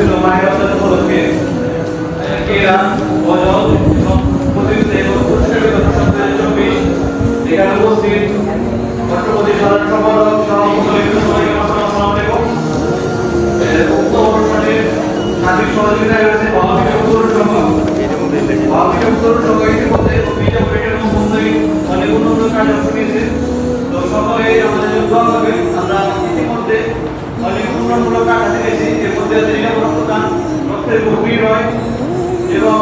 রমজান উপলক্ষে কেরাম গজল এবং প্রতিযোগিতা এবং পুরস্কার বিতরণ সপ্তাহে চব্বিশ, এখানে উপস্থিত রাষ্ট্রপতি সাধারণ সম্পাদক সভাপতি আসসালামু আলাইকুম উক্ত অনুষ্ঠানের সার্বিক সহযোগিতায় গভীর হয় এবং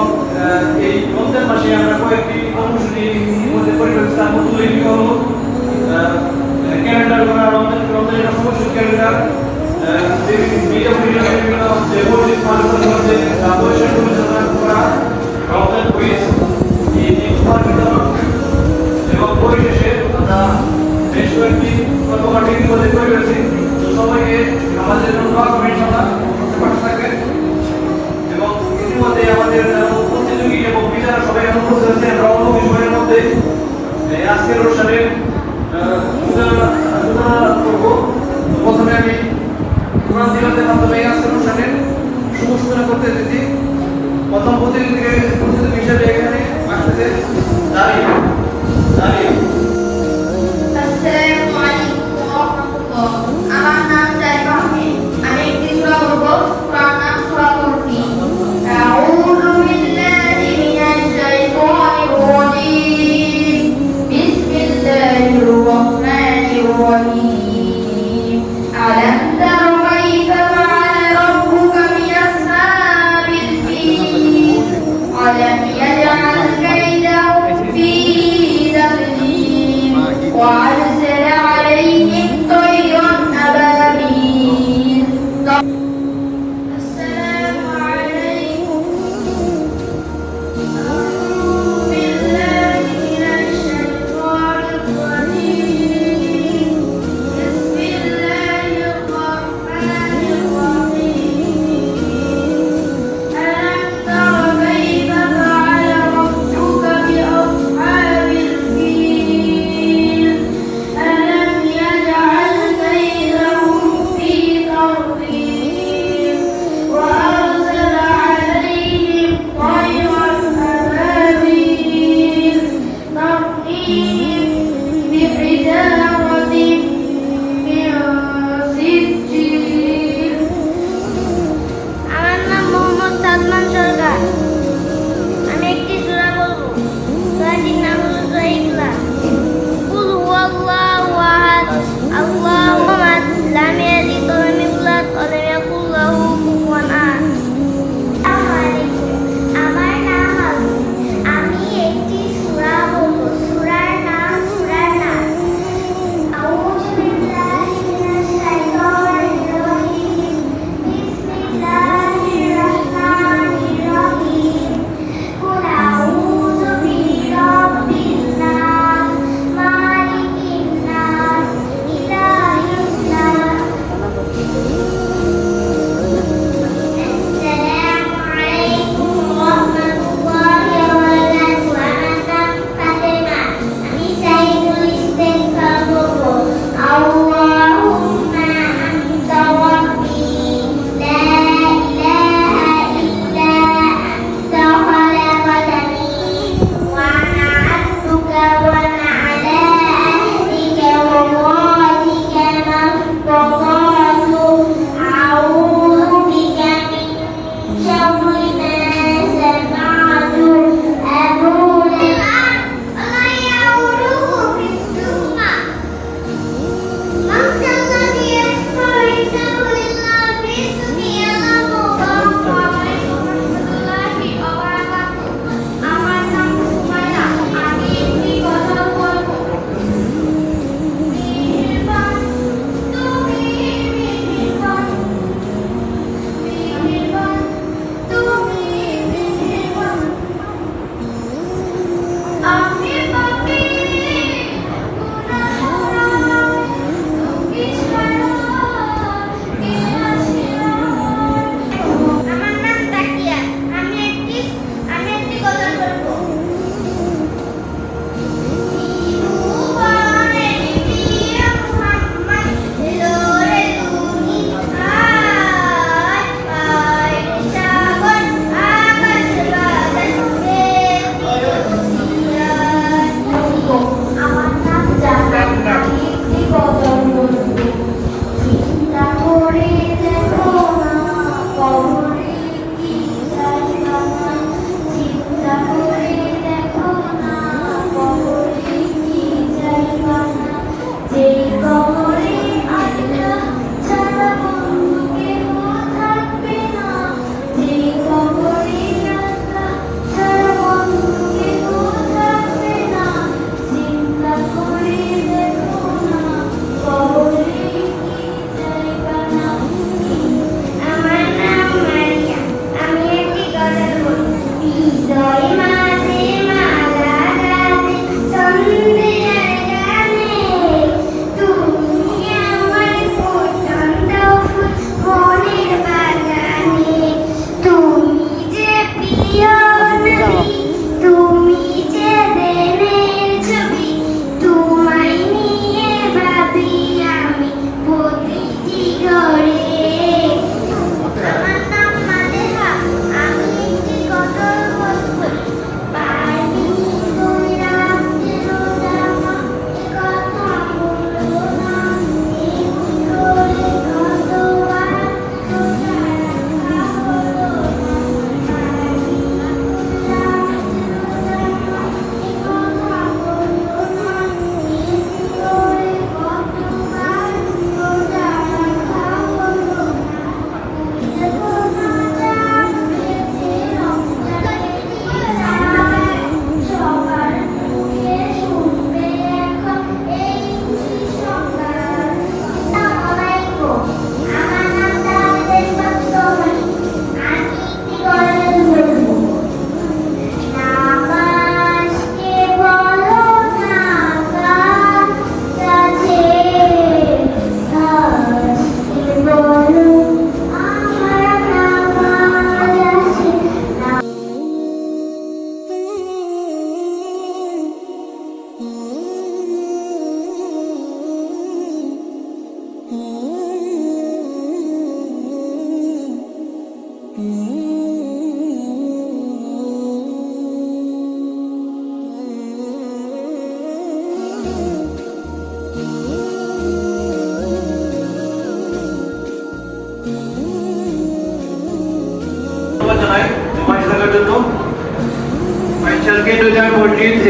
এই রমজান মাসে আমরা কয়েকটি কর্মসূচি পরিবেশ মধ্যে উল্লেখিত হলো ক্যালেন্ডার করা, রমজান, রমজানের সমস্ত ক্যালেন্ডার এবং পরিশেষে আমরা বেশ কয়েকটি কর্মকাণ্ড তো সবাইকে আমাদের আজকের অনুষ্ঠানে আহ, সূচনা সূচনা করব। প্রথমে আমি কোরআন দিবাদের মাধ্যমে আজকের অনুষ্ঠানের শুভ সূচনা করতে এসেছি। প্রথম প্রতিযোগীকে প্রতিযোগী হিসেবে এখানে আসতেছে দাঁড়িয়ে দাঁড়িয়ে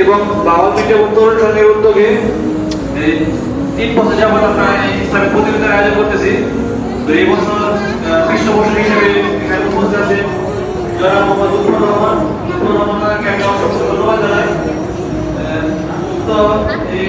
এবং বাবা পিঠে উত্তরণ সঙ্গের উদ্যোগে তিন বছর যাবত আমরা ইসলামিক প্রতিযোগিতার আয়োজন করতেছি তো এই বছর পৃষ্ঠপোষক হিসেবে এখানে উপস্থিত আছে জনাব মোহাম্মদ উত্তর রহমান উত্তর রহমানকে আমি অসংখ্য ধন্যবাদ জানাই তো এই